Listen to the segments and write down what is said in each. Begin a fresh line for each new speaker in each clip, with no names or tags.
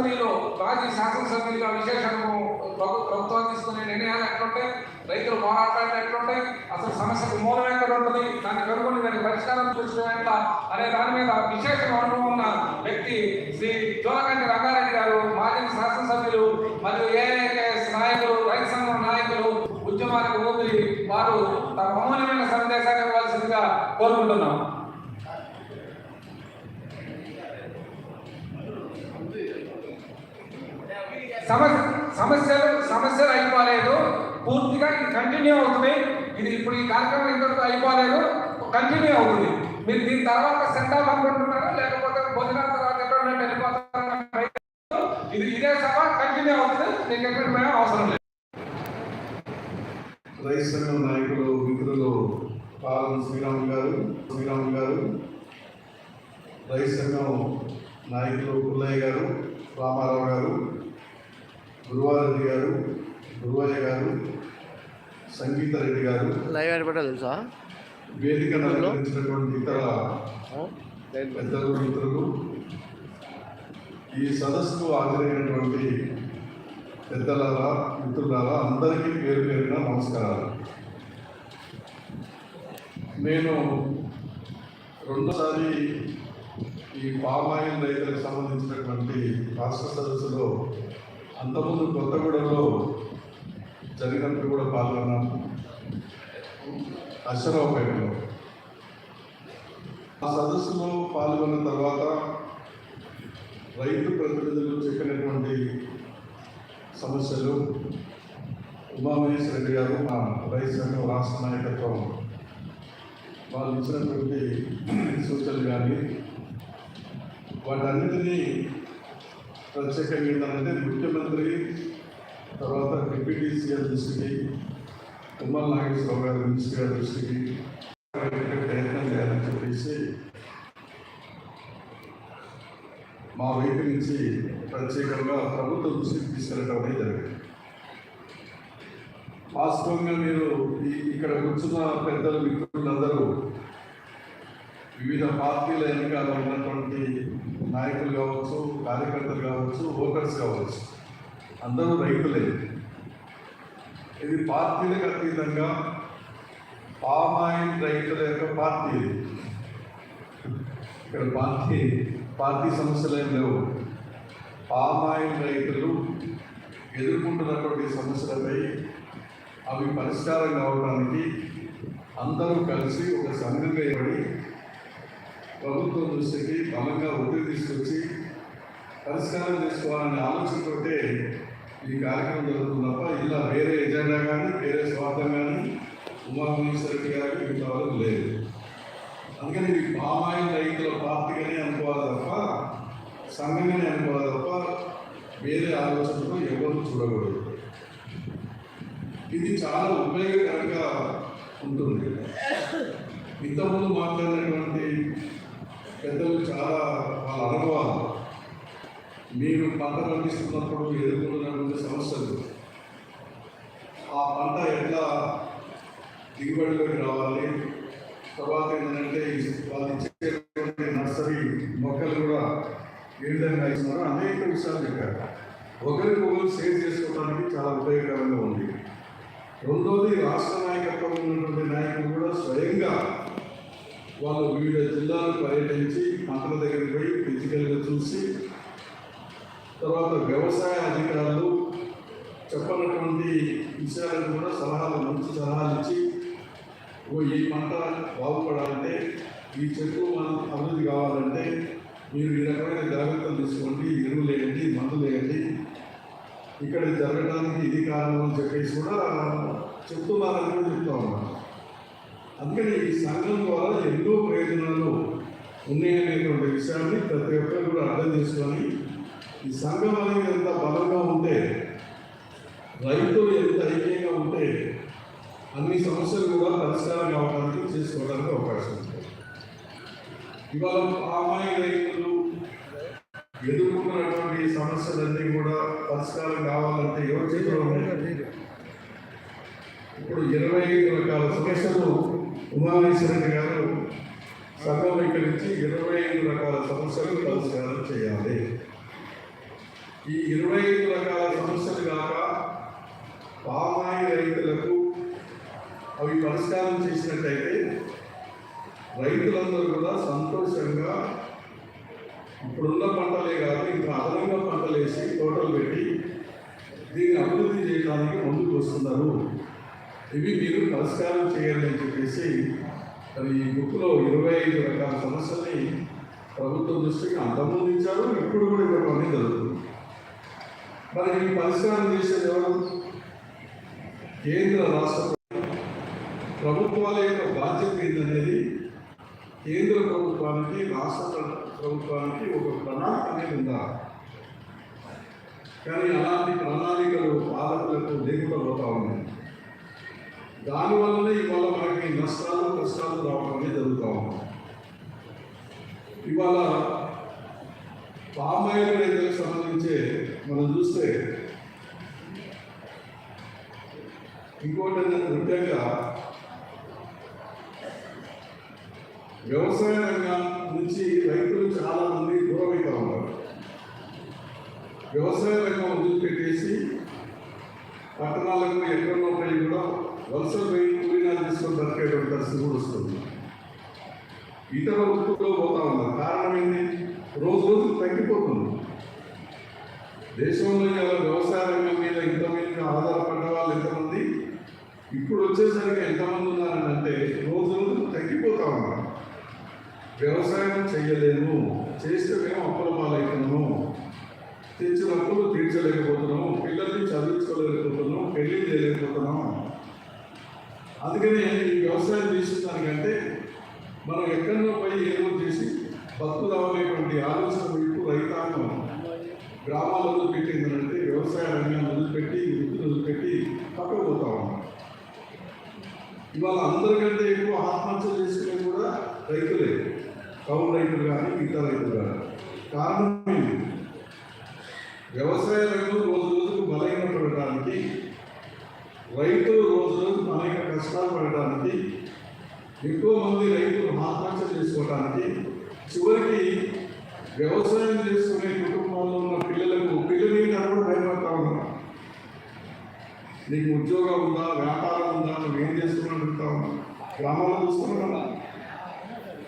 అసెంబ్లీలో మాజీ శాసనసభ్యులుగా విశేష ప్రభు- ప్రభుత్వం తీసుకునే నిర్ణయాలు ఎట్లుంటాయి? రైతులు పోరాటాలు ఎట్లుంటాయి? అసలు సమస్యకు మూలం ఎక్కడ ఉంటుంది? దాన్ని కనుగొని దానికి పరిష్కారం చూసుకోవాలా అనే దాని మీద విశేష అనుభవం ఉన్న వ్యక్తి శ్రీ జోలకంటి రంగారెడ్డి గారు మాజీ శాసనసభ్యులు మరియు ఏఐకేఎస్ నాయకులు రైతు సంఘం నాయకులు ఉద్యమాలకు ఊపిరి వారు తమ అమూల్యమైన సందేశాన్ని ఇవ్వాల్సిందిగా కోరుకుంటున్నాం. సమస్య సమస్యలు సమస్యలు అయిపోలేదు. పూర్తిగా ఇది కంటిన్యూ అవుతుంది. ఇది ఇప్పుడు ఈ కార్యక్రమం ఇంతటితో అయిపోలేదు. కంటిన్యూ అవుతుంది. మీరు దీని తర్వాత సెండ్ ఆఫ్ అనుకుంటున్నారా లేకపోతే భోజనాల తర్వాత ఎక్కడ వెళ్ళిపోతారా? ఇది ఇదే సభ కంటిన్యూ అవుతుంది. మీకు ఎక్కడ అవసరం లేదు.
రైతు సంఘం నాయకులు మిత్రులు పాలన శ్రీరామ్ గారు శ్రీరామ్ గారు రైతు సంఘం నాయకులు పుల్లయ్య గారు రామారావు గారు గురువారెడ్డి గారు గురువయ్య గారు సంగీత రెడ్డి గారు
లైవ్ ఏర్పడా తెలుసా?
వేదిక అలంకరించినటువంటి ఇతర పెద్దలు మిత్రులు ఈ సదస్సుకు హాజరైనటువంటి పెద్దలారా మిత్రులారా అందరికీ పేరు పేరున నమస్కారాలు. నేను రెండోసారి ఈ పామ్ ఆయిల్ రైతులకు సంబంధించినటువంటి రాష్ట్ర సదస్సులో అంతకుముందు కొత్తగూడెంలో జరిగినప్పుడు కూడా పాల్గొన్నాం. అశ్వరావుపేటలో. ఆ సదస్సులో పాల్గొన్న తర్వాత రైతు ప్రతినిధులు చెప్పినటువంటి సమస్యలు ఉమామహేశ్వర రెడ్డి గారు మా రైతు సంఘం రాష్ట్ర నాయకత్వం వాళ్ళు ఇచ్చినటువంటి సూచనలు కానీ వాటన్నిటినీ ప్రత్యేకంగా ఏంటంటే ముఖ్యమంత్రి తర్వాత డిప్యూటీ సీఎం దృష్టికి తుమ్మల నాగేశ్వరరావు గారి మినిస్టర్ గారి దృష్టికి ప్రయత్నం చేయాలని చెప్పేసి మా వైపు నుంచి ప్రత్యేకంగా ప్రభుత్వ దృష్టికి తీసుకెళ్ళటం అనేది జరిగింది. వాస్తవంగా మీరు ఇక్కడ కూర్చున్న పెద్దలు మిత్రులందరూ వివిధ పార్టీల ఎన్నికల్లో ఉన్నటువంటి నాయకులు కావచ్చు కార్యకర్తలు కావచ్చు ఓటర్స్ కావచ్చు అందరూ రైతులే. ఇది పార్టీలకు అతీతంగా పామాయిల్ రైతుల యొక్క పార్టీ. ఇక్కడ పార్టీ పార్టీ సమస్యలు ఏం లేవు. పామాయిల్ రైతులు ఎదుర్కొంటున్నటువంటి సమస్యలపై అవి పరిష్కారం కావడానికి అందరూ కలిసి ఒక సంఘం ఏర్పడి ప్రభుత్వం దృష్టికి బలంగా ఒత్తిడి తీసుకొచ్చి పరిష్కారం చేసుకోవాలనే ఆలోచనతోటే ఈ కార్యక్రమం జరుగుతుంది తప్ప ఇలా వేరే ఎజెండా కానీ వేరే స్వార్థం కానీ ఉమామహేశ్వరి గారికి ఇంతవరకు లేదు. అందుకని ఇది పామాయిల్ రైతుల పార్టీగానే అనుకోవాలి తప్ప సంఘంగానే అనుకోవాలి తప్ప వేరే ఆలోచనతో ఎవరు చూడకూడదు. ఇది చాలా ఉపయోగకరంగా ఉంటుంది. ఇంతకుముందు మాట్లాడినటువంటి పెద్దలు చాలా వాళ్ళ అనుభవాలు. మీరు పంట పండిస్తున్నప్పుడు ఎదుర్కొంటున్నటువంటి సమస్యలు. ఆ పంట ఎట్లా దిగుబడిలోకి రావాలి? తర్వాత ఏంటంటే వాళ్ళు ఇచ్చేటువంటి నర్సరీ మొక్కలు కూడా ఏ విధంగా ఇస్తున్నారో అనేక విషయాలు చెప్పారు. ఒకరికి ఒకరు సేవ్ చేసుకోవడానికి చాలా ఉపయోగకరంగా ఉంది. రెండోది రాష్ట్ర నాయకత్వం ఉన్నటువంటి నాయకులు కూడా స్వయంగా వాళ్ళు వివిధ జిల్లాలు పర్యటించి పంటల దగ్గరికి పోయి ఫిజికల్గా చూసి తర్వాత వ్యవసాయ అధికారులు చెప్పనటువంటి విషయాలను కూడా సలహాలు మంచి సలహాలు ఇచ్చి ఓ ఈ పంట బాగుపడాలంటే ఈ చెట్టు మనం అభివృద్ధి కావాలంటే మీరు ఈ రకమైన జాగ్రత్తలు తీసుకోండి ఎరువులు వేయండి మందులు వేయండి ఇక్కడ జరగడానికి ఇది కారణం అని చెప్పేసి కూడా చెప్తున్నారని కూడా చెప్తా ఉన్నాను అందుకని ఈ సంఘం ద్వారా ఎన్నో ప్రయోజనాలు ఉన్నాయనేటువంటి విషయాన్ని ప్రతి ఒక్కరు కూడా అర్థం చేసుకొని ఈ సంఘం అనేది ఎంత బలంగా ఉంటే రైతులు ఎంత ఐక్యంగా ఉంటే అన్ని సమస్యలు కూడా పరిష్కారం కావడానికి చేసుకోవడానికి అవకాశం ఉంది. ఇవాళ పామాయి రైతులు ఎదుర్కొన్నటువంటి సమస్యలన్నీ కూడా పరిష్కారం కావాలంటే ఎవరి చేతిలో ఉన్నాయి? ఇప్పుడు ఇరవై ఐదు రకాల సమస్యలు ఉమామేశ్వరరెడ్డి గారు సమీకరించి ఇరవై ఐదు రకాల సమస్యలు పరిష్కారం చేయాలి. ఈ ఇరవై ఐదు రకాల సమస్యలు కాక పామాయి రైతులకు అవి పరిష్కారం చేసినట్టయితే రైతులందరూ కూడా సంతోషంగా ఇప్పుడున్న పంటలే కాదు ఇంకా అదనంగా పంటలు వేసి తోటలు పెట్టి దీన్ని అభివృద్ధి చేయడానికి ముందుకు వస్తున్నారు. ఇవి మీరు పరిష్కారం చేయాలని అని చెప్పేసి మరి ఈ బుక్లో ఇరవై ఐదు రకాల సమస్యల్ని ప్రభుత్వం దృష్టికి అంతకుముందు ఇప్పుడు కూడా ఇవ్వడం పని జరుగుతుంది. మరి ఈ పరిష్కారం చేసేది ఎవరు? కేంద్ర రాష్ట్ర ప్రభుత్వాల యొక్క బాధ్యత ఏంటనేది కేంద్ర ప్రభుత్వానికి రాష్ట్ర ప్రభుత్వానికి ఒక ప్రణాళిక అనేది ఉందా? కానీ అలాంటి ప్రణాళికలు పాలకులకు లేకుండా పోతా ఉన్నాయి. దానివల్లనే ఇవాళ మనకి నష్టాలు కష్టాలు రావడం జరుగుతూ ఉన్నాయి ఇవాళ పామాయిల్ రైతులకు సంబంధించి మనం చూస్తే ఇంకోటి ముఖ్యంగా వ్యవసాయ రంగం నుంచి రైతులు చాలా మంది దూరం ఉన్నారు. వ్యవసాయ రంగం వదిలిపెట్టేసి పట్టణాలకు ఎక్కడ ఉన్నాయి కూడా వలస పోయి కూలీనాలు తీసుకొని బతికేటువంటి పరిస్థితి కూడా వస్తుంది. ఇతర వృత్తుల్లో పోతా ఉన్నారు. కారణం ఏంటి? రోజు రోజు తగ్గిపోతుంది. దేశంలో ఇవాళ వ్యవసాయ రంగం మీద ఇంతమంది ఆధారపడ్డ వాళ్ళు ఎంతమంది? ఇప్పుడు వచ్చేసరికి ఎంతమంది ఉన్నారని అంటే రోజు రోజు తగ్గిపోతా ఉన్నారు. వ్యవసాయం చేయలేము చేస్తే మేము అప్పుల తెచ్చిన అప్పులు తీర్చలేకపోతున్నాము. పిల్లల్ని చదివించుకోలేకపోతున్నాము. పెళ్ళి చేయలేకపోతున్నాము. అందుకనే ఈ వ్యవసాయం చేసిన దానికంటే మనం ఎక్కడో పోయి ఏదో చేసి బతుకుదామనేటువంటి ఆలోచన వైపు రైతాంగం గ్రామాలు వదిలిపెట్టిందంటే వ్యవసాయ రంగాన్ని వదిలిపెట్టి వృత్తిని వదిలిపెట్టి పక్కకు పోతా ఉన్నాం. ఇవాళ అందరికంటే ఎక్కువ ఆత్మహత్య చేసుకునే కూడా రైతులే. కౌలు రైతులు కానీ మిగతా రైతులు కానీ. కారణం వ్యవసాయ రంగం రోజు రోజుకు బలహీనపడటానికి రైతులు రోజు రోజుకు అనేక కష్టాలు పడటానికి ఎక్కువ మంది రైతులు ఆత్మహత్య చేసుకోవడానికి చివరికి వ్యవసాయం చేసుకునే కుటుంబంలో ఉన్న పిల్లలకు పిల్లలు కూడా భయపడతా ఉన్నారు నీకు ఉద్యోగం ఉందా వ్యాపారం ఉందా నువ్వు ఏం చేస్తున్నావు అడుగుతా ఉన్నా. గ్రామాల్లో చూస్తున్నావు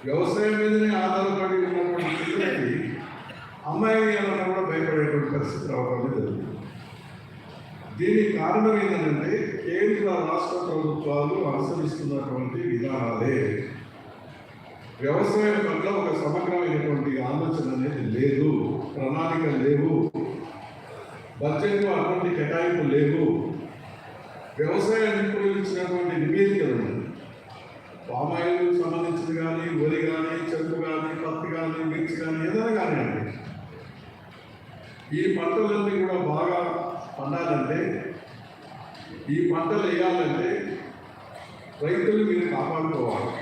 వ్యవసాయం మీదనే ఆధారపడి ఉన్నటువంటి పిల్లలకి అమ్మాయి ఏమన్నా కూడా భయపడేటువంటి పరిస్థితి రావడం జరుగుతుంది. దీనికి కారణం ఏంటంటే కేంద్ర రాష్ట్ర ప్రభుత్వాలు అనుసరిస్తున్నటువంటి విధానాలే. వ్యవసాయం పట్ల ఒక సమగ్రమైనటువంటి ఆలోచన అనేది లేదు ప్రణాళిక లేవు బడ్జెట్లో అటువంటి కేటాయింపు లేవు. వ్యవసాయానికి ఉపయోగించినటువంటి నివేదికలు పామాయిల్ సంబంధించింది కానీ వరి కానీ చెరుకు కానీ పత్తి కానీ మిర్చి కానీ ఏదైనా కానీ ఈ పంటలన్నీ కూడా బాగా పండాలంటే ఈ పంటలు వేయాలంటే రైతులు మీరు కాపాడుకోవాలి.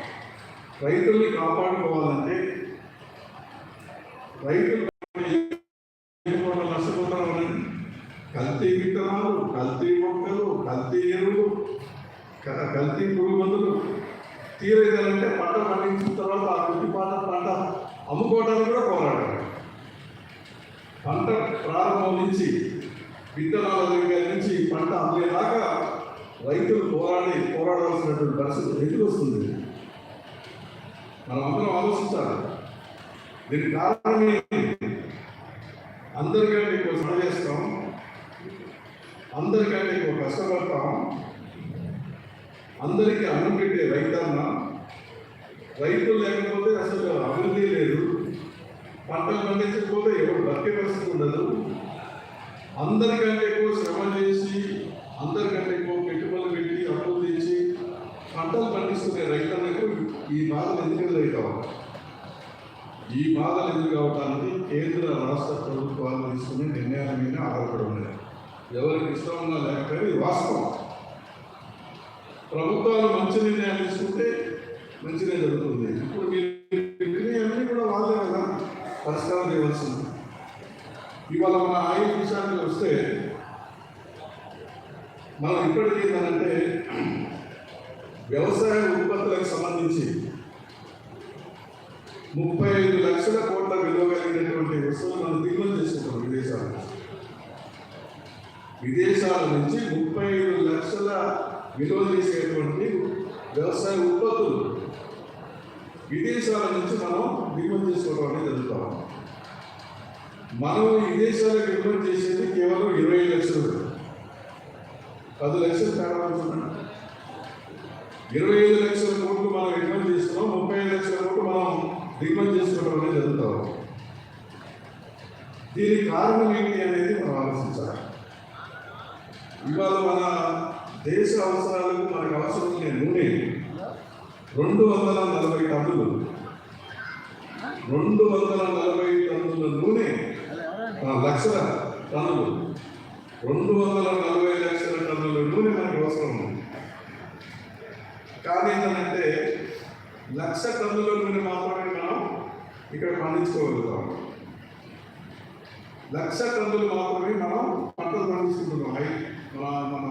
రైతుల్ని కాపాడుకోవాలంటే రైతులు కూడా కల్తీ విత్తనాలు కల్తీ మొక్కలు కల్తీ ఎరువులు కల్తీ పురుగు మందులు తీరేదాలంటే పంట పండించిన తర్వాత ఆ కొద్ది పంట పంట అమ్ముకోవడానికి కూడా పోరాడారు పంట ప్రారంభం నుంచి విత్తనాల దగ్గర నుంచి పంట అమ్మేదాకా రైతులు పోరాడి పోరాడవలసినటువంటి పరిస్థితి ఎందుకు వస్తుంది? మనం అందరం ఆలోచించాలి. దీనికి కారణం అందరికంటే ఎక్కువ సమ చేస్తాం. అందరికంటే ఎక్కువ కష్టపడతాం. అందరికీ అన్నం పెట్టే రైతన్న. రైతులు లేకపోతే అసలు అభివృద్ధి లేదు. పంటలు పండించకపోతే ఎవరు బతికే పరిస్థితి ఉండదు. అందరికంటే ఎక్కువ శ్రమ చేసి అందరికంటే ఎక్కువ పెట్టుబడులు పెట్టి అప్పులు తెచ్చి పంటలు పండిస్తున్న రైతన్నకు ఈ బాధలు ఎందుకు కావాలి ఈ బాధలు ఎదురు కావటానికి కేంద్ర రాష్ట్ర ప్రభుత్వాలు తీసుకునే నిర్ణయాల మీద ఆధారపడి ఉన్నాయి. ఎవరికి ఇష్టంగా లేకపోతే ఇది వాస్తవం. ప్రభుత్వాలు మంచి నిర్ణయాలు తీసుకుంటే మంచిగా జరుగుతుంది. ఇప్పుడు మీరు నిర్ణయాలన్నీ కూడా వాళ్ళే కదా పరిష్కారం చేయవలసింది. ఇవాళ మన ఆయుధ విషయానికి వస్తే మనం ఇప్పటికీ ఏంటంటే వ్యవసాయ ఉత్పత్తులకు సంబంధించి ముప్పై ఐదు లక్షల కోట్ల విలువ కలిగినటువంటి వస్తువులు మనం దిగుమతి చేసుకుంటాం విదేశాలకు విదేశాల నుంచి ముప్పై ఐదు లక్షల విలువ చేసేటువంటి వ్యవసాయ ఉత్పత్తులు విదేశాల నుంచి మనం దిగుమతి చేసుకోవడం అనేది జరుగుతాం మనం విదేశాలకు ఎగుమతి చేసేది కేవలం ఇరవై లక్షలు. పది లక్షలు తేడా ఇరవై ఐదు లక్షల కోట్లు మనం ఎగుమతి చేస్తున్నాం ముప్పై ఐదు లక్షల కోట్లు మనం దిగుమతి చేసుకోవడం అనేది జరుగుతాం. దీనికి కారణం ఏంటి అనేది మనం ఆలోచించాలి. ఇవాళ మన దేశ అవసరాలకు మనకు అవసరం లేని నూనె రెండు వందల నలభై టన్నులు. రెండు వందల నలభై టన్నుల నూనె లక్షల టన్నులు. రెండు వందల నలభై లక్షల టన్నుల నూనె మనకు అవసరం ఉంది. కానీ ఏంటంటే లక్ష టన్నుల నూనె మాత్రమే మనం ఇక్కడ పండించుకోగలుగుతాం. లక్ష టన్నులు మాత్రమే మనం పంటలు పండించుకుంటున్నాం. హై మన మన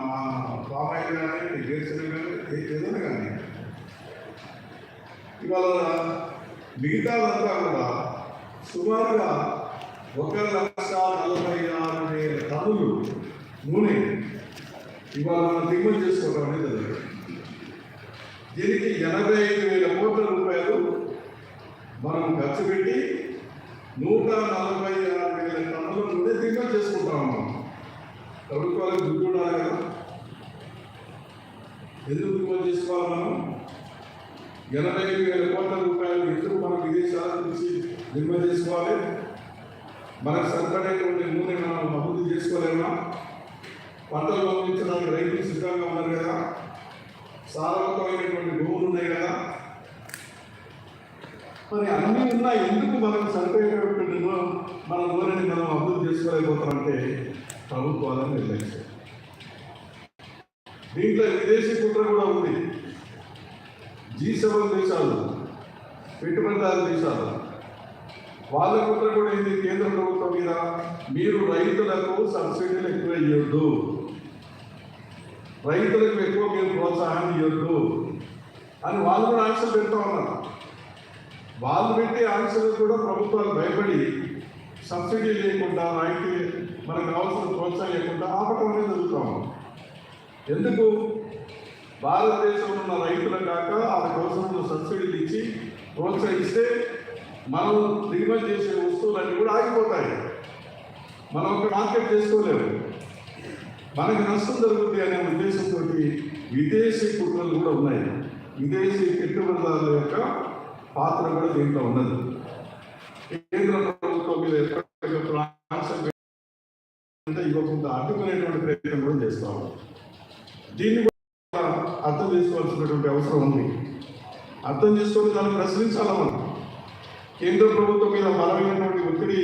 పామాయిల్ కానీ వేరుశనగ కానీ ఏదైనా కానీ. ఇవాళ మిగతాదంతా కూడా సుమారుగా ఒక లక్ష నలభై ఆరు వేల టన్నులు నూనె ఇవాళ మనం దిగుమతి చేసుకోవటం అనేది దీనికి ఎనభై ఐదు వేల కోట్ల రూపాయలు మనం ఖర్చు పెట్టి నూట నలభై ఆరు వేల టన్నుల నూనె దిగుమతి చేసుకుంటాం మనం ప్రభుత్వాలకు గుర్తు ఉండాలి కదా ఎందుకు దిగుమతి చేసుకోవాలి మనం ఎనభై ఐదు వేల కోట్ల రూపాయలు ఎందుకు మనం విదేశాల నుంచి దిగుమతి చేసుకోవాలి మనకు సరిపడేటువంటి నూనె మనం అభివృద్ధి చేసుకోలేమా? పంటలు పంపించడానికి రైతులు సిద్ధంగా ఉన్నారు కదా? సారవంతమైనటువంటి భూములు ఉన్నాయి కదా? మరి అన్నీ ఉన్నా ఎందుకు మనకు సరిపోయేటటువంటి మన నూనెని మనం అభివృద్ధి చేసుకోలేకపోతామంటే ప్రభుత్వాలను నిర్ణయించారు దీంట్లో విదేశీ కుట్ర కూడా ఉంది. జీ సెవెన్ దేశాలు పెట్టుబడిదారు దేశాలు. వాళ్ళ కుట్ర కూడా ఏంది? కేంద్ర ప్రభుత్వం మీద మీరు రైతులకు సబ్సిడీలు ఎక్కువ ఇవ్వద్దు రైతులకు ఎక్కువ మీరు ప్రోత్సాహం ఇవ్వద్దు అని వాళ్ళు కూడా ఆంక్షలు పెడతా ఉన్నారు. వాళ్ళు పెట్టే ఆంక్షలు కూడా ప్రభుత్వాలు భయపడి సబ్సిడీ లేకుండా రైతు మనకు కావాల్సిన ప్రోత్సాహం లేకుండా ఆపటం అనేది జరుగుతాం ఎందుకు? భారతదేశంలో ఉన్న రైతుల కాక ఆ అవసరమైన సబ్సిడీలు ఇచ్చి ప్రోత్సహిస్తే మనం దిగుమతి చేసే వస్తువులన్నీ కూడా ఆగిపోతాయి. మనం ఒక మార్కెట్ చేసుకోలేము. మనకి నష్టం జరుగుతుంది అనే ఉద్దేశంతో విదేశీ కుట్రలు కూడా ఉన్నాయి. విదేశీ పెట్టుబడిదారుల యొక్క పాత్ర కూడా దీంట్లో ఉన్నది. కేంద్ర ప్రభుత్వం మీద ఇవ్వకుండా అడ్డుకునేటువంటి ప్రయత్నం కూడా చేస్తాము దీన్ని కూడా అర్థం చేసుకోవాల్సినటువంటి అవసరం ఉంది. అర్థం చేసుకొని దాన్ని ప్రశ్నించాలి మనం? కేంద్ర ప్రభుత్వం మీద బలమైనటువంటి ఒత్తిడి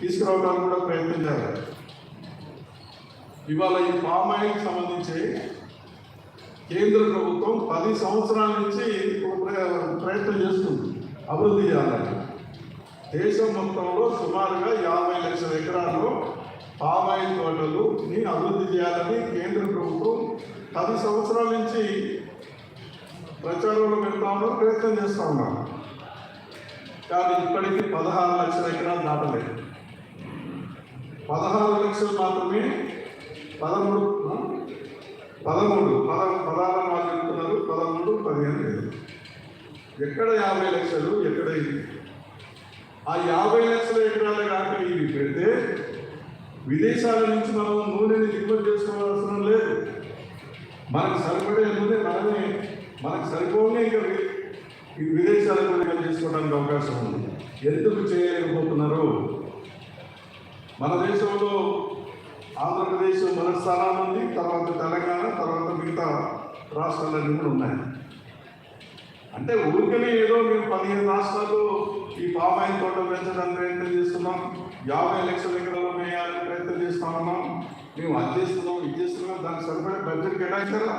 తీసుకురావడానికి కూడా ప్రయత్నం చేయాలి ఇవాళ ఈ పామ్ ఆయిల్కి సంబంధించి కేంద్ర ప్రభుత్వం పది సంవత్సరాల నుంచి ప్రయత్నం చేస్తుంది అభివృద్ధి చేయాలని. దేశం మొత్తంలో సుమారుగా యాభై లక్షల ఎకరాల్లో పామాయిల్ తోటలుని అభివృద్ధి చేయాలని కేంద్ర ప్రభుత్వం పది సంవత్సరాల నుంచి ప్రచారంలో పెడతా ఉన్నారు ప్రయత్నం చేస్తూ ఉన్నారు. కానీ ఇప్పటికీ పదహారు లక్షల ఎకరాలు దాటలేదు పదహారు లక్షలు మాత్రమే పదమూడు పదమూడు పద పదహారు వాళ్ళు చెప్తున్నారు పదమూడు పదిహేను లేదు. ఎక్కడ యాభై లక్షలు ఎక్కడ ఇది? ఆ యాభై లక్షల ఎకరాలు కాక ఇవి పెడితే విదేశాల నుంచి మనం నూనెని దిగుమతి చేసుకోవాల్సిన లేదు. మనకు సరిపడే నూనె మనమే మనకు సరిపోనే ఇంకా ఈ విదేశాలకు నిల్వ చేసుకోవడానికి అవకాశం ఉంది. ఎందుకు చేయలేకపోతున్నారు? మన దేశంలో ఆంధ్రప్రదేశ్ మొదటి స్థానం ఉంది తర్వాత తెలంగాణ తర్వాత మిగతా రాష్ట్రాలన్నీ కూడా ఉన్నాయి. అంటే ఊరికనే ఏదో మేము పదిహేను రాష్ట్రాలు ఈ పామాయిల్ తోట పెంచడానికి ప్రయత్నం చేస్తున్నాం యాభై లక్షల ఎకరాలు వేయాలని ప్రయత్నం చేస్తామన్నాం మేము అది చేస్తున్నాం ఇది చేస్తున్నాం దానికి సరిపడే బడ్జెట్ కేటాయించారా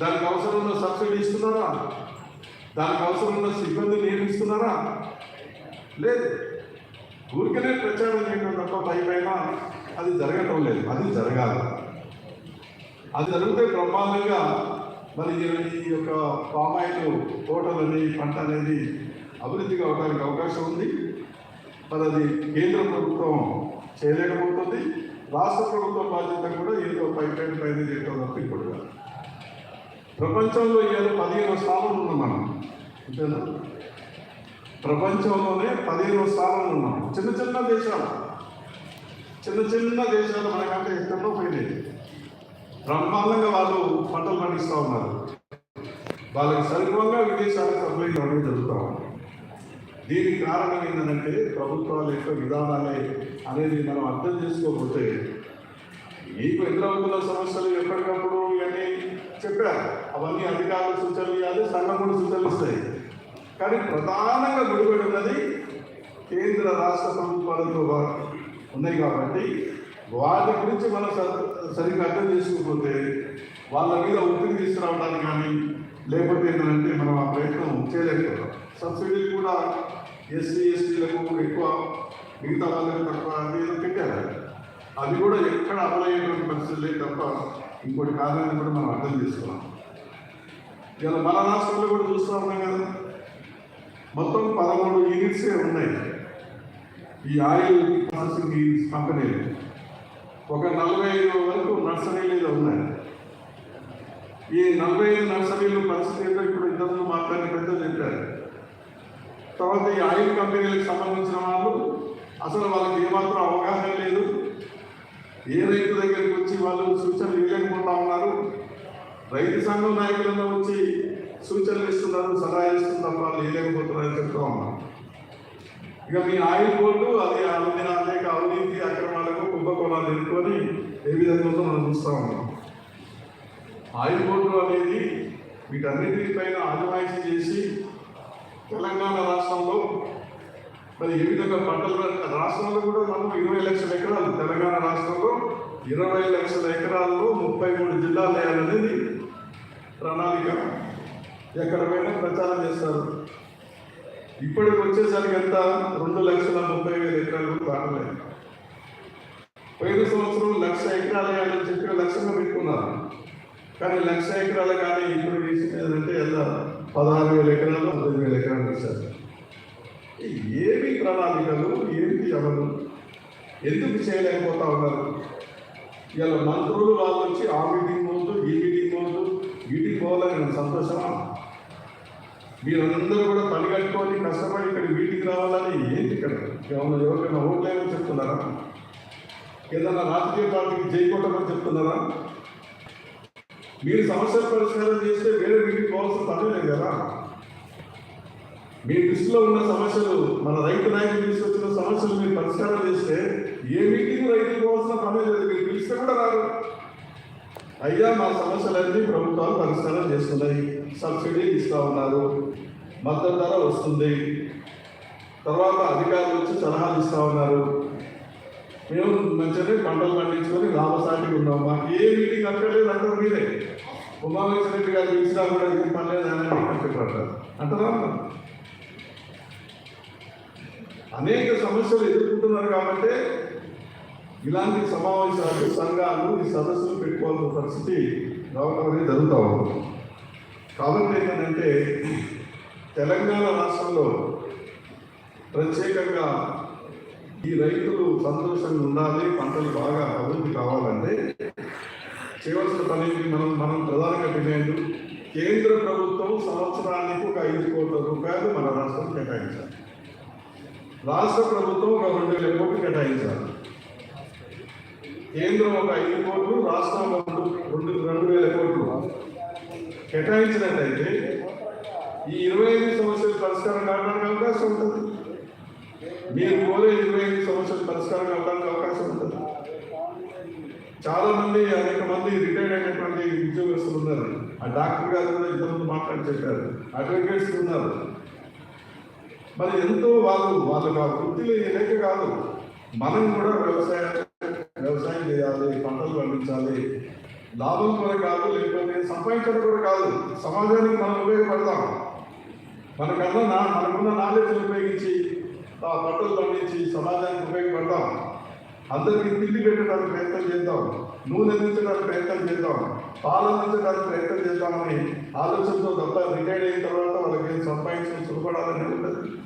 దానికి అవసరం ఉన్న సబ్సిడీ ఇస్తున్నారా? దానికి అవసరం ఉన్న సిబ్బంది నియమిస్తున్నారా? లేదు. ఊరికనే ప్రచారం చేయడం తప్ప పై పైన అది జరగటం లేదు. అది జరగాలి. అది జరిగితే బ్రహ్మాండంగా మరి ఈ- ఈ యొక్క పామాయిల్ తోటలని పంట అనేది అభివృద్ధి కావడానికి అవకాశం ఉంది. మరి అది కేంద్ర ప్రభుత్వం చేయలేకపోతుంది. రాష్ట్ర ప్రభుత్వం బాధ్యత కూడా ఏదో పైపైన పైన చేయటం తప్ప ఇప్పుడు ప్రపంచంలో ఏదో పదిహేను స్థానంలో ఉన్నాం మనం అంతేనా ప్రపంచంలోనే పదిహేను స్థానంలో ఉన్నాం చిన్న చిన్న దేశాలు. చిన్న చిన్న దేశాలు మనకంటే ఎక్కడో పోయినాయి. బ్రహ్మాండంగా వాళ్ళు పంటలు పండిస్తూ ఉన్నారు. వాళ్ళకి సరిపోగా విదేశాలకు సప్లై కావడం జరుగుతూ ఉంది. దీనికి కారణం ఏంటంటే ప్రభుత్వాల యొక్క విధానాలే అనేది మనం అర్థం చేసుకోకపోతే మీకు ఎదురవుతున్న సమస్యలు ఎప్పటికప్పుడు ఇవన్నీ చెప్పా అవన్నీ అధికారులు సూచనలు ఇవ్వాలి సంఘం కూడా సూచనలు ఇస్తాయి. కానీ ప్రధానంగా ముడిపడి ఉన్నది కేంద్ర రాష్ట్ర ప్రభుత్వాలతో ఉన్నాయి కాబట్టి వాటి గురించి మనం సరిగ్గా అర్థం చేసుకోకపోతే వాళ్ళ మీద ఒత్తిడి తీసుకురావడానికి కానీ లేకపోతే ఏంటంటే మనం ఆ ప్రయత్నం చేయలేకపోతాం. సబ్సిడీలు కూడా ఎస్సీ ఎస్టీలకు ఎక్కువ మిగతా వాళ్ళకి తక్కువ అనేది పెట్టారు. అది కూడా ఎక్కడ అమలయ్యేటువంటి అయ్యేటువంటి పరిస్థితి లేదు తప్ప ఇంకోటి కాదని కూడా మనం అర్థం చేసుకున్నాం ఇలా మన రాష్ట్రంలో కూడా చూస్తూ ఉన్నాం కదా. మొత్తం పదమూడు యూనిట్సే ఉన్నాయి. ఈ ఆయిల్ ప్రాసెసింగ్ యూనిట్స్ కంపెనీలు ఒక నలభై ఐదు వరకు నర్సరీలు ఉన్నాయి. ఈ నలభై ఐదు నర్సరీలు పరిస్థితి ఏంటో ఇప్పుడు ఇంతకుముందు మాట్లాడిన పెద్ద చెప్పారు. తర్వాత ఈ ఆయిల్ కంపెనీలకు సంబంధించిన వాళ్ళు అసలు వాళ్ళకి ఏమాత్రం అవగాహన లేదు. ఏ రైతు దగ్గరికి వచ్చి వాళ్ళు సూచనలు ఇవ్వలేకుండా ఉన్నారు? రైతు సంఘం నాయకులను వచ్చి సూచనలు ఇస్తున్నారు సలహా ఇస్తున్నారు తప్ప వాళ్ళు ఇవ్వలేకపోతున్నారని చెప్తా ఉన్నారు ఇక మీ ఆయిల్ బోర్డు అది అవినీతి లేక అవినీతి అక్రమాలకు కుంభకోణాలు ఎదుర్కొని ఏ విధంగా మనం చూస్తూ ఉన్నాం. ఆయిల్ బోర్డు అనేది వీటన్నిటిపైన ఆజమాయిషీ చేసి తెలంగాణ రాష్ట్రంలో మరి ఏ విధంగా పంటలు రాష్ట్రంలో కూడా మనం ఇరవై లక్షల ఎకరాలు తెలంగాణ రాష్ట్రంలో ఇరవై లక్షల ఎకరాల్లో ముప్పై మూడు జిల్లాలు వేయాలనేది ప్రణాళిక. ఎక్కడ పోయినా ప్రచారం చేస్తారు. ఇప్పటికి వచ్చేసరికి ఎంత? రెండు లక్షల ముప్పై వేల ఎకరాలు కూడా దాటలేదు. పోయిన సంవత్సరం లక్ష ఎకరాలు వేయాలని చెప్పి లక్ష్యంగా పెట్టుకున్నారు. కానీ లక్ష ఎకరాలు కానీ ఇప్పుడు వేసింది ఏంటంటే ఎంత? పదహారు వేల ఎకరాలు పంతొమ్మిది వేల ఎకరాలు వేశారు. ఏమి ప్రణాళికలు ఏంటి ఎవరు ఎందుకు చేయలేకపోతా ఉన్నారు ఇలా మంత్రులు వాళ్ళు వచ్చి ఆ మీటింగ్ పోతూ ఈ మీటింగ్ పోతూ మీటింగ్ పోవాలని సంతోషమా? మీరందరూ కూడా పని కట్టుకొని కష్టపడి ఇక్కడ మీటింగ్ రావాలని ఏంటి ఇక్కడ? ఏమన్నా ఎవరికైనా ఓట్లేమని చెప్తున్నారా? ఏదన్నా రాజకీయ పార్టీకి చేయకూడదని చెప్తున్నారా? మీరు సమస్యలు పరిష్కారం చేస్తే వేరే మీటింగ్ పోవాల్సిన పని లేదు కదా. మీ దృష్టిలో ఉన్న సమస్యలు మన రైతు నాయకులు తీసుకొచ్చిన సమస్యలు మీరు పరిష్కారం చేస్తే ఏ మీటింగ్ రైతులు పోవాల్సిన పని లేదు మీరు పిలిస్తే కూడా రారు. అయ్యా మా సమస్యలన్నీ ప్రభుత్వాలు పరిష్కారం చేస్తున్నాయి సబ్సిడీ ఇస్తూ ఉన్నారు మద్దతు ధర వస్తుంది. తర్వాత అధికారులు వచ్చి సలహాలు ఇస్తూ ఉన్నారు. మేము మంచిగానే పంటలు పండించుకొని లాభసాటిగా ఉన్నాం. మాకు ఏ మీటింగ్ అక్కర్లేదు అంటారు మీరే. ఉమామేశ్వర రెడ్డి గారు పిలిచినా కూడా ఏం పర్లేదు అని చెప్పారు అంటారా అనేక సమస్యలు ఎదుర్కొంటున్నారు కాబట్టి ఇలాంటి సమావేశాలు సంఘాలు ఈ సదస్సులు పెట్టుకోవాల్సిన పరిస్థితి రావడం అనేది జరుగుతూ ఉంది కాబట్టి ఏంటంటే తెలంగాణ రాష్ట్రంలో ప్రత్యేకంగా ఈ రైతులు సంతోషంగా ఉండాలి పంటలు బాగా అభివృద్ధి కావాలంటే చేయవలసిన పని మనం మనం ప్రధానంగా డిమాండ్ కేంద్ర ప్రభుత్వం సంవత్సరానికి ఒక ఐదు కోట్ల రూపాయలు మన రాష్ట్రం కేటాయించాలి. రాష్ట్ర ప్రభుత్వం ఒక రెండు వేల కోట్లు కేటాయించాలి. కేంద్రం ఒక ఐదు కోట్లు రాష్ట్రం ఒక రెండు రెండు రెండు వేల కోట్లు. కేటాయించినట్టయితే ఈ ఇరవై ఐదు సమస్యలు పరిష్కారం కావడానికి అవకాశం ఉంటుంది. మీరు కోరే ఇరవై ఐదు సమస్యలు పరిష్కారం కావడానికి అవకాశం ఉంటుంది. చాలా మంది అనేక మంది రిటైర్డ్ అయినటువంటి ఉద్యోగస్తులు ఉన్నారు. ఆ డాక్టర్ గారు కూడా ఇంతకుముందు మాట్లాడి చెప్పారు. అడ్వకేట్స్ ఉన్నారు. మరి ఎంతో వాళ్ళు వాళ్ళకి ఆ వృత్తిలో లేక కాదు. మనం కూడా వ్యవసాయం వ్యవసాయం చేయాలి పంటలు పండించాలి. లాభం కూడా కాదు లేకపోతే సంపాదించడం కూడా కాదు. సమాజానికి మనం ఉపయోగపడతాం. మనకన్నా నా మనకున్న నాలెడ్జ్ ఉపయోగించి ఆ పంటలు పండించి సమాజానికి ఉపయోగపడతాం. అందరికీ తిండి పెట్టడానికి ప్రయత్నం చేద్దాం. నూనె అందించడానికి ప్రయత్నం చేద్దాం. పాలు అందించడానికి ప్రయత్నం చేద్దామని ఆలోచనతో తప్ప రిటైర్డ్ అయిన తర్వాత వాళ్ళకి సంపాదించడం సుఖపడాలని ఉంటుంది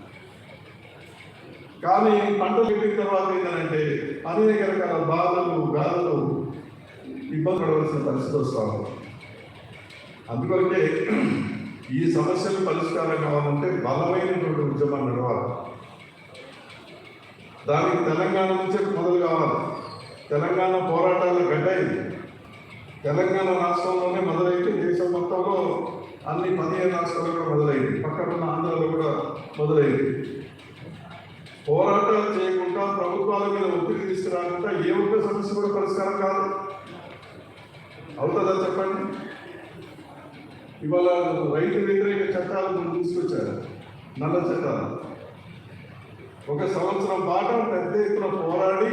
కానీ పంటలు పెట్టిన తర్వాత ఏంటంటే అనేక రకాల బాధలు గాథలు ఇబ్బంది పడవలసిన పరిస్థితి వస్తాము అందుకొరకే ఈ సమస్యలు పరిష్కారం కావాలంటే బలమైనటువంటి ఉద్యమం నడవాలి. దానికి తెలంగాణ నుంచే మొదలు కావాలి. తెలంగాణ పోరాటాల గడ్డైంది తెలంగాణ రాష్ట్రంలోనే మొదలైతే దేశం మొత్తంలో అన్ని పదిహేను రాష్ట్రాలు కూడా మొదలైంది. పక్కన ఉన్న ఆంధ్రాలో కూడా మొదలైంది. పోరాటాలు చేయకుండా ప్రభుత్వాల మీద ఒత్తిడి తీసుకురాకుండా ఏ ఒక్క సమస్య కూడా పరిష్కారం కాదు. అవుతుందా చెప్పండి? ఇవాళ రైతు వ్యతిరేక చట్టాలు మనం తీసుకొచ్చారు. నల్ల చట్టాలు. ఒక సంవత్సరం పాటు పెద్ద ఎత్తున పోరాడి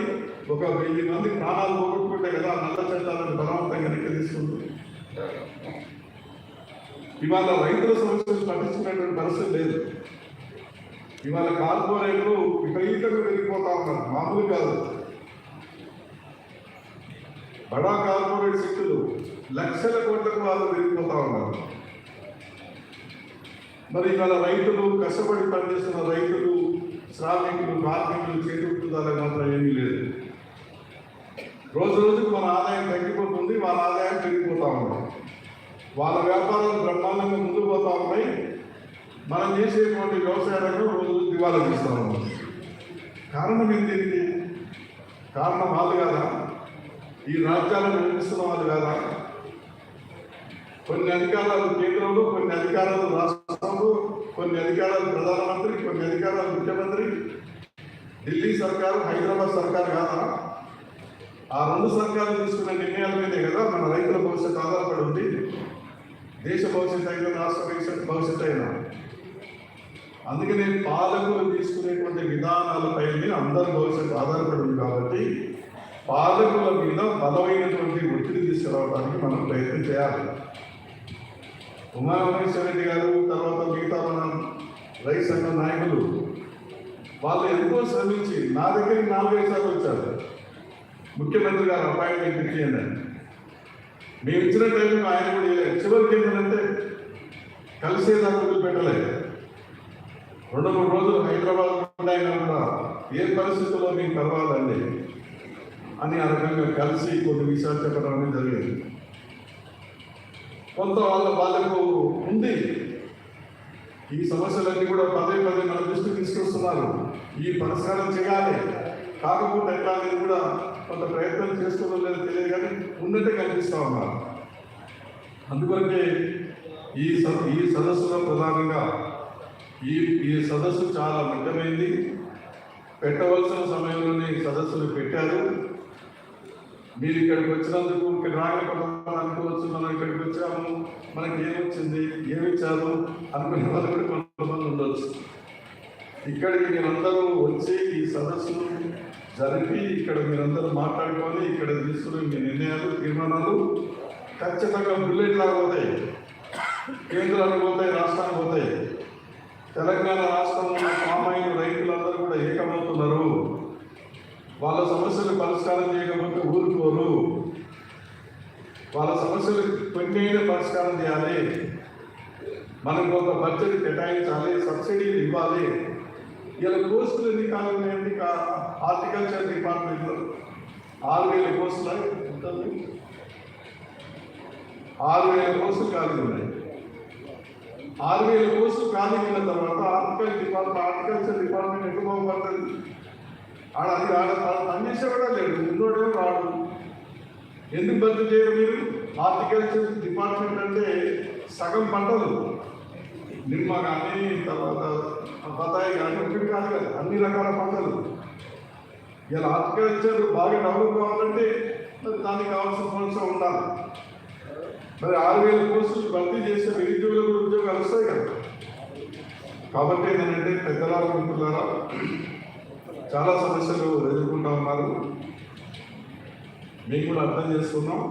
ఒక వెయ్యి మంది ప్రాణాలు పోగొట్టుకుంటే కదా నల్ల చట్టాలను బలవంతంగా వెనక్కి తీసుకుంటుంది ఇవాళ రైతుల సమస్యలు పట్టించుకునేటువంటి పరిస్థితి లేదు. ఇవాళ కార్పొరేట్లు విపరీతంగా వెళ్ళిపోతా ఉన్నారు. మామూలు కాదు. బడా కార్పొరేట్ శక్తులు. లక్షల కోట్లకు వాళ్ళు వెళ్ళిపోతా ఉన్నారు. మరి ఇవాళ రైతులు కష్టపడి పనిచేస్తున్న రైతులు శ్రామికులు కార్మికులు చేకూర్చుదాలకు మాత్రం ఏమీ లేదు. రోజు రోజుకు మన ఆదాయం తగ్గిపోతుంది వాళ్ళ ఆదాయం పెరిగిపోతూ ఉన్నాయి వాళ్ళ వ్యాపారాలు బ్రహ్మాండంగా ముందుకు పోతూ ఉన్నాయి. మనం చేసేటువంటి వ్యవసాయ రంగం రోజు రోజు దివాలా ఉన్నాం కారణం ఏంటి దీనికి కారణం వాళ్ళు కాదా? ఈ రాజ్యాలను నిర్మిస్తున్న వాళ్ళు కాదా? కొన్ని అధికారాలు కేంద్రంలో కొన్ని అధికారాలు రాష్ట్రంలో కొన్ని అధికారాలు ప్రధానమంత్రి కొన్ని అధికారాలు ముఖ్యమంత్రి. ఢిల్లీ సర్కారు హైదరాబాద్ సర్కారు కాదా? ఆ రెండు సర్కారులు తీసుకున్న నిర్ణయాల మీదే కదా మన రైతుల భవిష్యత్తు ఆధారపడి ఉంది. దేశ భవిష్యత్తు అయినా రాష్ట్ర భవిష్యత్తు భవిష్యత్తు అయినా. అందుకనే పాలకులు తీసుకునేటువంటి విధానాలపై అందరి భవిష్యత్తు ఆధారపడి ఉంది కాబట్టి పాలకుల మీద బలమైనటువంటి ఒత్తిడి తీసుకురావడానికి మనం ప్రయత్నం చేయాలి. ఉమామహేశ్వర రెడ్డి గారు తర్వాత మిగతా మన రైతు నాయకులు వాళ్ళు ఎంతో శ్రమించి నా దగ్గరికి నాలుగైదు సార్లు వచ్చారు. ముఖ్యమంత్రి గారు అపాయింట్మెంట్ ఇచ్చేయండి మీరు మేము ఇచ్చిన టైంలో ఆయన కూడా ఇవ్వలేదు. చివరికి ఏంటంటే కలిసేదాన్ని వదిలిపెట్టలేదు రెండు మూడు రోజులు హైదరాబాద్ అయినా కూడా ఏ పరిస్థితుల్లో మీకు కలవాలండి? అని ఆ రకంగా కలిసి కొన్ని విషయాలు చెప్పడం అనేది జరిగింది. కొంత వాళ్ళ వాళ్ళకు ఉంది. ఈ సమస్యలన్నీ కూడా పదే పదే మన దృష్టికి తీసుకొస్తున్నారు. ఈ పరిష్కారం చేయాలి. కాకపోతే ఎట్లా అనేది కూడా కొంత ప్రయత్నం చేస్తుందో లేదో తెలియదు కానీ ఉన్నట్టే కనిపిస్తా ఉన్నారు. అందుకొరకే ఈ ఈ సదస్సులో ప్రధానంగా ఈ ఈ సదస్సు చాలా ముఖ్యమైంది. పెట్టవలసిన సమయంలోనే ఈ సదస్సులు పెట్టారు. మీరు ఇక్కడికి వచ్చినందుకు ఇక్కడ రాకపోవడం అనుకోవచ్చు మనం ఇక్కడికి వచ్చాము మనకి ఏమొచ్చింది ఏమిచ్చారు అనుకునే వాళ్ళు కూడా కొంతమంది ఉండొచ్చు. ఇక్కడికి మీరందరూ వచ్చి ఈ సదస్సును జరిపి ఇక్కడ మీరందరూ మాట్లాడుకొని ఇక్కడ తీసుకునే మీ నిర్ణయాలు తీర్మానాలు ఖచ్చితంగా బుల్లెట్ లాగా పోతాయి. కేంద్రానికి పోతాయి రాష్ట్రానికి పోతాయి. తెలంగాణ రాష్ట్రంలో సామాన్య రైతులందరూ కూడా ఏకమవుతున్నారు. వాళ్ళ సమస్యలు పరిష్కారం చేయకపోతే ఊరుకోరు. వాళ్ళ సమస్యలు కొన్ని పరిష్కారం చేయాలి. మనకు కొంత బడ్జెట్ కేటాయించాలి సబ్సిడీలు ఇవ్వాలి. ఇలా కోర్సులు ఎన్ని కాలం ఉన్నాయండి? హార్టికల్చర్ డిపార్ట్మెంట్లో. ఆరు వేల కోర్సులు ఉంటుంది ఆరు వేల కోర్సులు ఖాళీ ఉన్నాయి. ఆరు వేల కోర్సులు ఖాళీ అయిన తర్వాత హార్టికల్ డిపార్ట్మెంట్ హార్టికల్చర్ డిపార్ట్మెంట్ ఎక్కువ బాగుపడుతుంది? ఆడ అది ఆడ పనిచేసే కూడా లేదు ముందోడే రాడు. ఎందుకు భర్తీ చేయరు మీరు? హార్టికల్చర్ డిపార్ట్మెంట్ అంటే సగం పంటలు. నిమ్మ కానీ తర్వాత బత్తాయి కానీ ఒకటి కాదు కదా అన్ని రకాల పంటలు. ఇలా హార్టికల్చర్ బాగా డెవలప్ కావాలంటే మరి దానికి కావాల్సిన ఫండ్స్ ఉండాలి. మరి ఆరు వేల పోస్టులు భర్తీ చేసే నిరుద్యోగులకు ఉద్యోగాలు వస్తాయి కదా. కాబట్టి ఏంటంటే పెద్దలారా మిత్రులారా చాలా సమస్యలు ఎదుర్కొంటా ఉన్నారు. మేము కూడా అర్థం చేసుకున్నాం.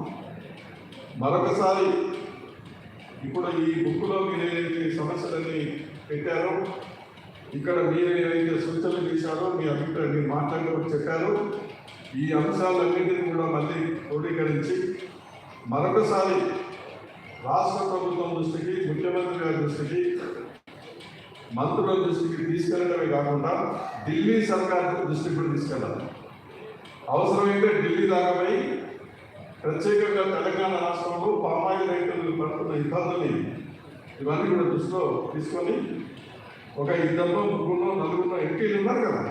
మరొకసారి ఇప్పుడు ఈ బుక్లో మీరు ఏదైతే సమస్యలన్నీ పెట్టారో ఇక్కడ మీరు ఏవైతే సూచనలు చేశారో మీ అభిప్రాయం మీరు మాట్లాడడం చెప్పారో. ఈ అంశాలన్నింటినీ కూడా మళ్ళీ క్రోడీకరించి మరొకసారి రాష్ట్ర ప్రభుత్వం దృష్టికి ముఖ్యమంత్రి గారి దృష్టికి మంత్రుల దృష్టికి తీసుకెళ్ళడమే కాకుండా ఢిల్లీ సర్కార్ దృష్టికి కూడా తీసుకెళ్ళాలి. అవసరమైతే ఢిల్లీ దాకాపై ప్రత్యేకంగా తెలంగాణ రాష్ట్రంలో పామాయిల్ రైతులు పడుతున్న ఇబ్బందులు ఇవన్నీ కూడా దృష్టిలో తీసుకొని ఒక ఇద్దరు ముగ్గురు నలుగురు ఎంపీలు ఉన్నారు కదా.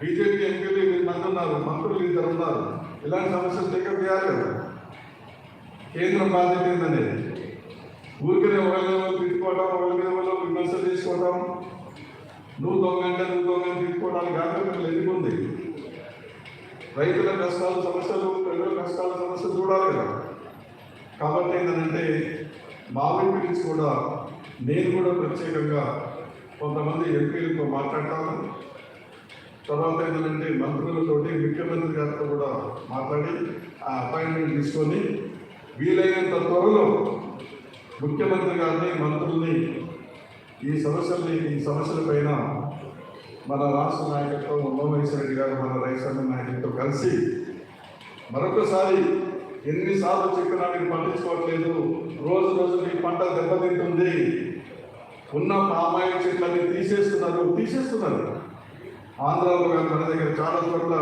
బీజేపీ ఎంపీలు ఎనిమిది మంది ఉన్నారు మంత్రులు ఇద్దరు ఉన్నారు. ఇలాంటి సమస్యలు టేకప్ చేయాలి కదా. కేంద్రం బాధ్యత ఏంటనేది ఊరికనే ఒకరి మీద ఒకరు తిట్టుకోవడం ఒకరి మీద వాళ్ళు విమర్శలు చేసుకోవడం నువ్వు దొంగంటే నువ్వు దొంగని తిట్టుకోవడానికి ఆగ్రహం ఎందుకు ఉంది? రైతుల కష్టాలు సమస్యలు ప్రజల కష్టాల సమస్యలు చూడాలి కదా. కాబట్టి ఏంటంటే మా వైపు నుంచి కూడా నేను కూడా ప్రత్యేకంగా కొంతమంది ఎంపీలతో మాట్లాడతాను తర్వాత ఏంటంటే మంత్రులతోటి ముఖ్యమంత్రి గారితో కూడా మాట్లాడి ఆ అపాయింట్మెంట్ తీసుకొని వీలైనంత త్వరలో ముఖ్యమంత్రి గారిని మంత్రుల్ని ఈ సమస్యల్ని ఈ సమస్యల పైన మన రాష్ట్ర నాయకత్వం ఉమామహేశ్వర రెడ్డి గారు మన రైతు నాయకులతో కలిసి మరొకసారి ఎన్నిసార్లు చెప్పినా మీరు పండించుకోవట్లేదు. రోజు రోజు మీ పంట దెబ్బతింటుంది. ఉన్న పామాయిల్ చెట్లన్నీ తీసేస్తున్నారు తీసేస్తున్నారు. ఆంధ్రాలో కానీ మన దగ్గర చాలా చోట్ల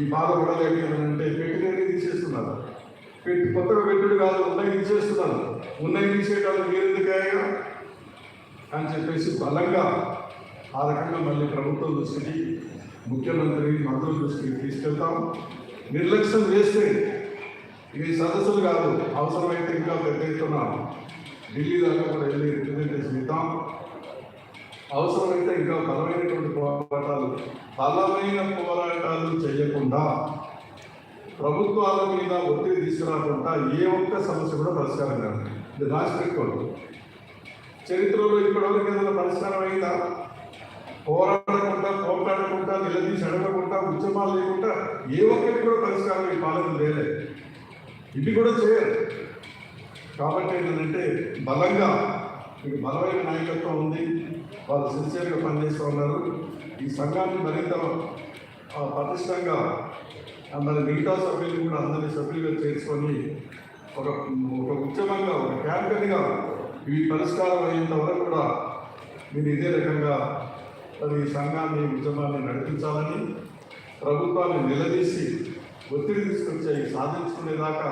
ఈ బాధ పడలేకపోయిందంటే పెట్టినవి తీసేస్తున్నారు. పెట్టి కొత్తగా పెట్టుడు కాదు ఉన్నవి తీసేస్తున్నారు. ఉన్నవి తీసేయడానికి మీరెందుకయ్యా అని చెప్పేసి బలంగా ఆ రకంగా మళ్ళీ ప్రభుత్వం దృష్టికి ముఖ్యమంత్రి మంత్రుల దృష్టికి తీసుకెళ్తాం. నిర్లక్ష్యం చేస్తే ఇవి సదస్సులు కాదు అవసరమైతే ఇంకా పెద్ద ఎత్తున ఢిల్లీ దాకా కూడా వెళ్ళి రిప్రజెంటేషన్ ఇద్దాం అవసరమైతే ఇంకా బలమైనటువంటి పోరాటాలు బలమైన పోరాటాలు చేయకుండా ప్రభుత్వాల మీద ఒత్తిడి తీసుకురాకుండా ఏ ఒక్క సమస్య కూడా పరిష్కారం కాదు. ఇది రాసి పెట్టుకోండి చరిత్రలో ఇప్పటివరకు ఏదైనా పరిష్కారం అయిందా? పోరాడకుండా పోట్లాడకుండా నిలదీసి అడగకుండా ఉద్యమాలు లేకుండా ఏ ఒక్కటి కూడా పరిష్కారం ఈ పాలన లేదు ఇవి కూడా చేయరు. కాబట్టి ఏంటంటే బలంగా మీకు బలమైన నాయకత్వం ఉంది. వాళ్ళు సిన్సియర్గా పనిచేస్తూ ఉన్నారు. ఈ సంఘాన్ని మరింత పటిష్టంగా మరి మిగతా సభ్యులు కూడా అందరి సభ్యులుగా చేసుకొని ఒక ఒక ఉద్యమంగా ఒక క్యాంపెయిన్గా ఇవి పరిష్కారం అయ్యేంత వరకు కూడా మీరు ఇదే రకంగా మరి ఈ సంఘాన్ని ఉద్యమాన్ని నడిపించాలని ప్రభుత్వాన్ని నిలదీసి ఒత్తిడి తీసుకొచ్చి అవి సాధించుకునేదాకా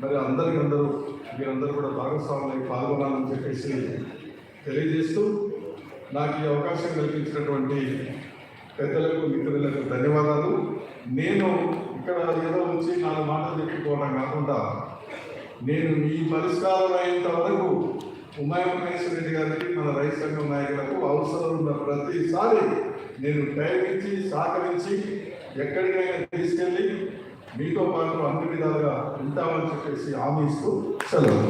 మరి అందరికీ అందరూ మీరందరూ కూడా భాగస్వాములై పాల్గొనాలని చెప్పేసి తెలియజేస్తూ నాకు ఈ అవకాశం కల్పించినటువంటి పెద్దలకు మిత్రులకు ధన్యవాదాలు. నేను ఇక్కడ ఏదో వచ్చి నాలుగు మాటలు చెప్పుకోవడం కాకుండా నేను ఈ పరిష్కారం అయినంత వరకు ఉమాయమహేశ్వర రెడ్డి గారికి మన రైతు సంఘం నాయకులకు అవసరం ఉన్న ప్రతిసారి నేను ప్రయత్నించి సహకరించి ఎక్కడికైనా తీసుకెళ్ళి మీతో పాటు అన్ని విధాలుగా ఉంటామని చెప్పేసి హామీ ఇస్తూ సెలవు.